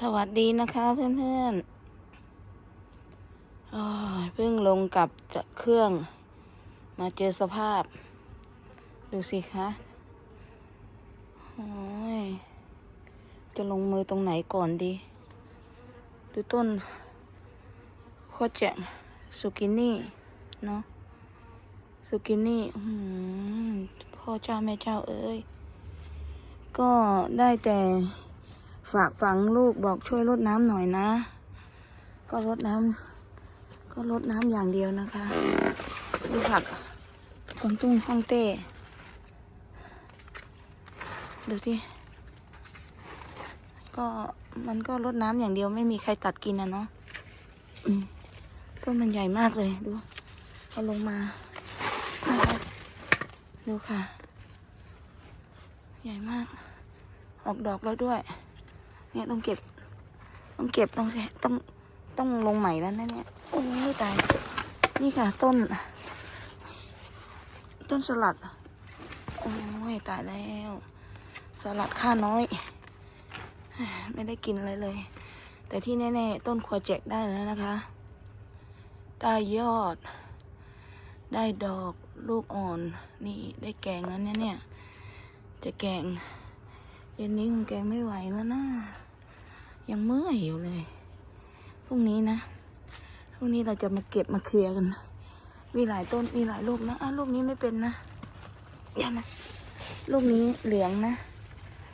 สวัสดีนะคะเพื่อนๆเพิ่งลงกับจากเครื่องมาเจอสภาพ ดูสิคะโอ้ยจะลงมือตรงไหนก่อนดี ดูต้นโคตรแจ่มสุกินี่เนาะสุกินี่พ่อเจ้าแม่เจ้าเอ้ย ก็ได้แต่ ฝากฝังลูกบอกช่วยรดน้ำหน่อยนะ ก็รดน้ำก็รดน้ำอย่างเดียวนะคะดูผักกวางตุ้งฮ่องเต้ดูที่ก็มันก็รดน้ำอย่างเดียวไม่มีใครตัดกินนะเนาะอืมต้นมันใหญ่มากเลยดูเอาลงมาดูค่ะ ใหญ่มาก ออกดอกแล้วด้วย เนี่ยต้องเก็บ ต้องเก็บต้องต้องต้องลงใหม่แล้วนะเนี่ยโอ้ยตาย นี่ค่ะ ต้น ต้นสลัด โอ้ยตายแล้ว สลัดค่าน้อย ไม่ได้กินอะไรเลย แต่ที่แน่ๆ ต้นควาเจกได้แล้วนะคะ ได้ยอด ได้ดอกลูกอ่อน นี่ได้แกงแล้วเนี่ยเนี่ยจะแกงเย็นนี้คงแกงไม่ไหวแล้วนะ ยังเมื่อยอยู่เลย พรุ่งนี้นะ พรุ่งนี้เราจะมาเก็บมาเคลียร์กัน มีหลายต้น มีหลายลูกนะอะลูกนี้ไม่เป็นนะอย่านะ ลูกนี้เหลืองนะ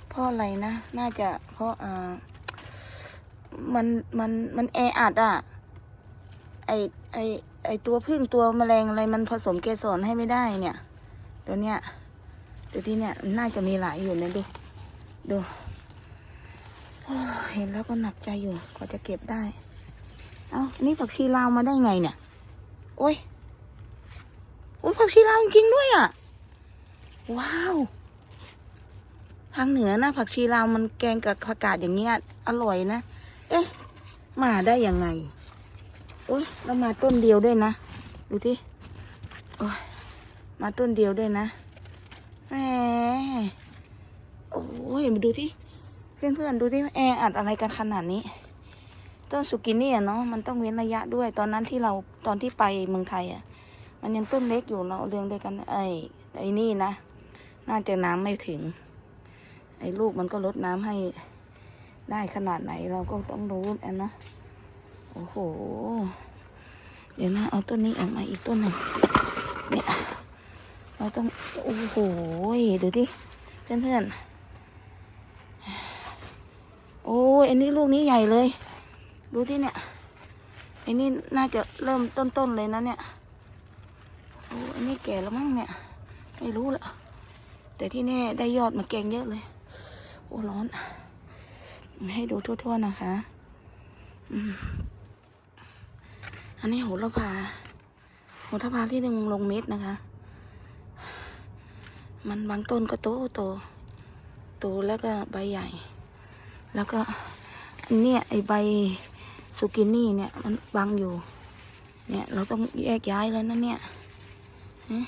เพราะอะไรนะ น่าจะเพราะอ่ามัน มัน มันแออัดอะ ไอ ไอ ไอตัวพึ่งตัวแมลงอะไรมันผสมเกสรให้ไม่ได้เนี่ย เดี๋ยวเนี้ยเดี๋ยวที่เนี่ยน่าจะมีหลายอยู่นะดู ดู เห็นแล้วก็หนักใจอยู่กว่าจะเก็บได้ เอ้านี่ผักชีลาวมาได้ไงเนี่ย โอ้ยโอ้ยผักชีลาวจริงด้วยอะ ว้าว ทางเหนือนะผักชีลาวมันแกงกับผักกาดอย่างเงี้ยอร่อยนะ เอ๊ะ มาได้ยังไง โอ้ยแล้วมาต้นเดียวด้วยนะ ดูที่โอ้ยมาต้นเดียวด้วยนะแหมโอ้ยมาดูที่ เพื่อนๆดูที่แออัดอะไรกันขนาดนี้ต้นสุกินี่อะเนาะมันต้องเว้นระยะด้วย ตอนนั้นที่เราตอนที่ไปเมืองไทยอะมันยังต้นเล็กอยู่เราเลี้ยงด้วยกันไอ้ไอ้นี่นะน่าจะน้ำไม่ถึง ไอ้ลูกมันก็ลดน้ำให้ได้ขนาดไหนเราก็ต้องรู้อันเนาะโอ้โห เดี๋ยวนะเอาต้นนี้ออกมาอีกต้นหนึ่งเนี่ยเราต้องโอ้โหดูดิเพื่อนๆ โอ้ยอันนี้ลูกนี้ใหญ่เลย ดูที่เนี่ยไอ้นี่น่าจะเริ่มต้นๆเลยนะเนี่ยโอ้อันนี้แก่แล้วมั้งเนี่ย ไม่รู้ละแต่ที่แน่ได้ยอดมาแกงเยอะเลย โอ้ร้อน ให้ดูทั่วๆนะคะอันนี้โหระพาโหระพาที่หนึ่งลงเม็ดนะคะ มันบางต้นก็โตโตโตแล้วก็ใบใหญ่ แล้วก็เนี่ยไอใบสุกินี่เนี่ยมันบังอยู่ เนี่ยเราต้องแยกย้ายแล้วนะเนี่ยฮะ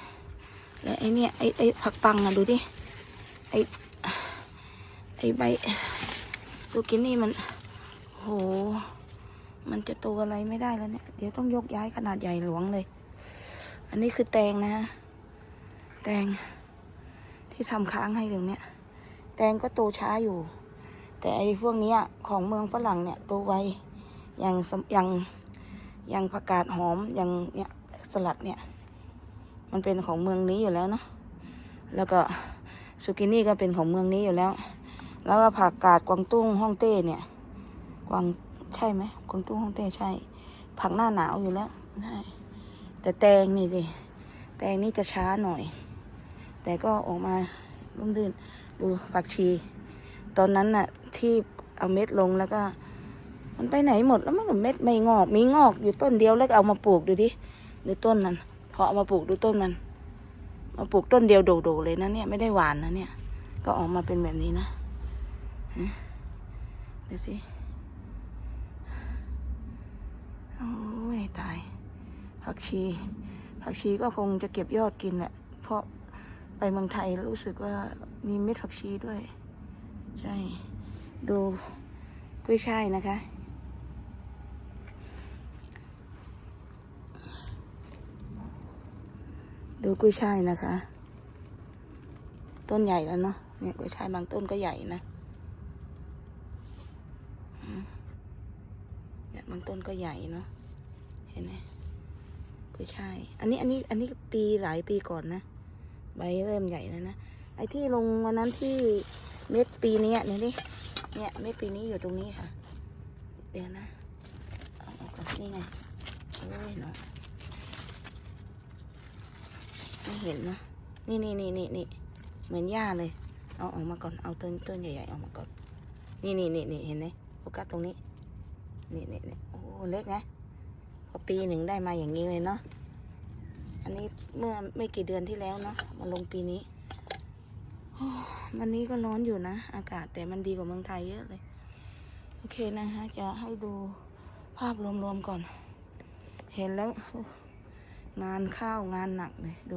แล้วไอเนี่ยไอไอผักปังอะดูดิ ไอไอใบสุกินี่มันโห มันจะโตอะไรไม่ได้แล้วเนี่ย เดี๋ยวต้องยกย้ายขนาดใหญ่หลวงเลย อันนี้คือแตงนะแตงที่ทำค้างให้เดี๋ยวเนี้ยแตงก็โตช้าอยู่ แต่ไอ้พวกนี้ของเมืองฝรั่งเนี่ยโตไวอย่างอย่างอย่างผักกาดหอมอย่างเนี่ยสลัดเนี่ย มันเป็นของเมืองนี้อยู่แล้วเนาะแล้วก็สุกินี่ก็เป็นของเมืองนี้อยู่แล้ว แล้วก็ผักกาดกวางตุ้งฮ่องเต้เนี่ยกวางใช่ไหมกวางตุ้งฮ่องเต้ใช่ ผักหน้าหนาวอยู่แล้วใช่แต่แตงนี่สิแตงนี่จะช้าหน่อย แต่ก็ออกมาร่มรื่นดูผักชี ตอนนั้นน่ะ ที่เอาเม็ดลงแล้วก็ มันไปไหนหมดแล้วมันก็เม็ดไม่งอก มีงอกอยู่ต้นเดียวแล้วก็เอามาปลูกดูดิดูต้นนั้นพอเอามาปลูกดูต้นมัน มาปลูกต้นเดียวโดๆเลยนะเนี่ยไม่ได้หวานนะเนี่ย ก็ออกมาเป็นแบบนี้นะฮะดูสิโอ้ยตายผักชีผักชีก็คงจะเก็บยอดกินแหละเพราะไปเมืองไทยรู้สึกว่ามีเม็ดผักชีด้วย ใช่ ดูกุ้ยช่ายนะคะ ดูกุ้ยช่ายนะคะ ต้นใหญ่แล้วเนาะเนี่ยกุ้ยช่ายบางต้นก็ใหญ่นะเนี่ยบางต้นก็ใหญ่เนาะเห็นไหมกุ้ยช่ายอันนี้อันนี้อันนี้ปีหลายปีก่อนนะใบเริ่มใหญ่แล้วนะไอ้ที่ลงวันนั้นที่ เม็ดปีนี้เนี่ยนี่เนี่ยเม็ดปีนี้อยู่ตรงนี้ค่ะ เดี๋ยวนะเอาออกก่อนนี่ไงโอ้ยเนาะไม่เห็นเนาะนี่นี่นี่นี่นี่เหมือนหญ้าเลย เอาออกมาก่อนเอาต้นต้นใหญ่ๆออกมาก่อน นี่นี่นี่นี่เห็นไหมโฟกัสตรงนี้นี่นี่นี่โอ้เล็กไงพอปีหนึ่งได้มาอย่างนี้เลยเนาะอันนี้เมื่อไม่กี่เดือนที่แล้วเนาะมาลงปีนี้ วันนี้ก็ร้อนอยู่นะ อากาศแต่มันดีกว่าเมืองไทยเยอะเลย โอเคนะคะจะให้ดูภาพรวมๆก่อน เห็นแล้ว งานข้าวงานหนักเลยดู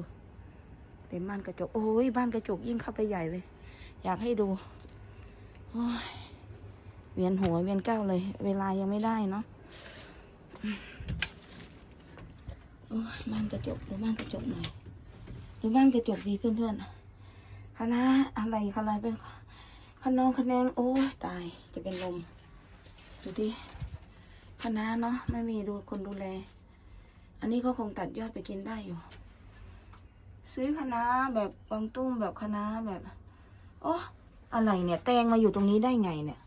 เต็มบ้านกระจก โอ้ยบ้านกระจกยิ่งเข้าไปใหญ่เลย อยากให้ดูโอ้ยเวียนหัวเวียนเก้าเลย เวลายังไม่ได้เนาะบ้านกระจกดูบ้านกระจกหน่อยดูบ้านกระจกสิเพื่อนๆ คณะอะไรคณะเป็นขนองคะแนงโอ้ยตายจะเป็นลมดูดิคณะเนาะไม่มีดูคนดูแล อันนี้ก็คงตัดยอดไปกินได้อยู่ ซื้อคณะแบบกวางตุ้งแบบคณะแบบ โอ้อะไรเนี่ย แตงมาอยู่ตรงนี้ได้ไงเนี่ย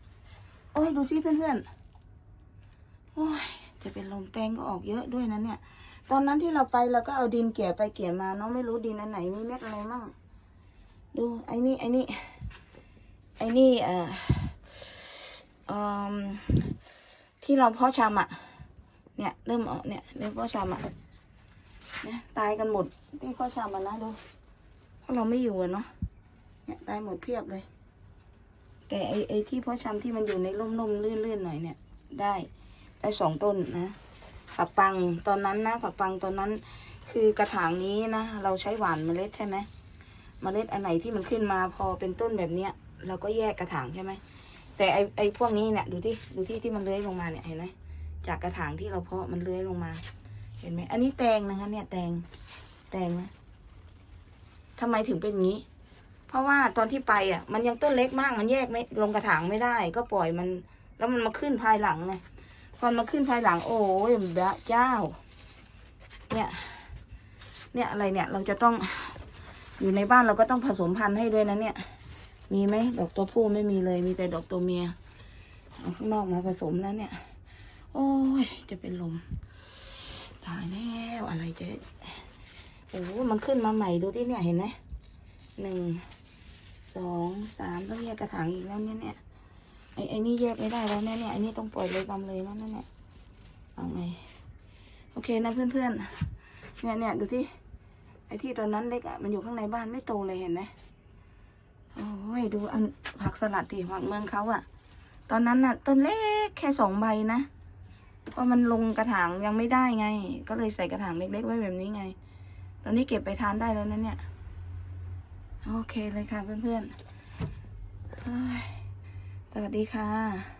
โอ้ยดูซิเพื่อนๆโอ้ยจะเป็นลมแตงก็ออกเยอะด้วยนะเนี่ย ตอนนั้นที่เราไปเราก็เอาดินเกี่ยไปเกี่ยมาเนาะไม่รู้ดินอันไหนมีเม็ดอะไรมั่ง ดูไอ้นี่ไอ้นี่ไอ้นี่เอ่ออที่เราเพาะชำอะเนี่ยเริ่มออกเนี่ยเริ่มเพาะชำอะเนี่ยตายกันหมดนี่ก็ชามันนะดูเพราะเราไม่อยู่อะเนาะเนี่ยตายหมดเพียบเลย แต่ไอไอที่เพาะชำที่มันอยู่ในร่มๆลื่นๆหน่อยเนี่ย ได้ได้สองต้นนะผักปังตอนนั้นนะผักปังตอนนั้นคือกระถางนี้นะเราใช้หวานเมล็ดใช่ไหม เมล็ดอันไหนที่มันขึ้นมาพอเป็นต้นแบบเนี้ย เราก็แยกกระถางใช่ไหมแต่ไอไอพวกนี้เนี่ยดูที่ดูที่ที่มันเลื้อยลงมาเนี่ยเห็นไหมจากกระถางที่เราเพาะมันเลื้อยลงมา เห็นไหมอันนี้แตงนะคะเนี่ยแตงแตงนะทำไมถึงเป็นอย่างนี้ เพราะว่าตอนที่ไปอะ มันยังต้นเล็กมากมันแยกไม่ลงกระถางไม่ได้ ก็ปล่อยมัน แล้วมันมาขึ้นภายหลังไงพอมาขึ้นภายหลัง โอ้ยพระเจ้า เนี่ย เนี่ยอะไรเนี่ย เราจะต้อง อยู่ในบ้านเราก็ต้องผสมพันธุ์ให้ด้วยนะเนี่ย มีไหมดอกตัวผู้ไม่มีเลย มีแต่ดอกตัวเมียเอาข้างนอกมาผสมแล้วเนี่ย โอ้ย จะเป็นลม ตายแล้วอะไรจะโอ้มันขึ้นมาใหม่ดูดิเนี่ยเห็นไหมหนึ่งสองสามต้องแยกกระถางอีกแล้วเนี่ยเนี่ยไอ้ไอ้นี่แยกไม่ได้แล้วเนี่ยเนี่ยไอ้นี่ต้องปล่อยเลยกำเลยนะนั่นเนี่ยเอาไงโอเคนะเพื่อนๆเนี่ยเนี่ยดูที่ ไอ้ที่ตอนนั้นเล็กอะมันอยู่ข้างในบ้านไม่โตเลยเห็นไหมโอ้ยดูอันผักสลัดที่ผักเมืองเขาอะตอนนั้นน่ะ ต้นเล็กแค่สองใบนะเพราะมันลงกระถางยังไม่ได้ไง ก็เลยใส่กระถางเล็ก ๆ ไว้แบบนี้ไง ตอนนี้เก็บไปทานได้แล้วนะเนี่ย โอเคเลยค่ะเพื่อนๆสวัสดีค่ะ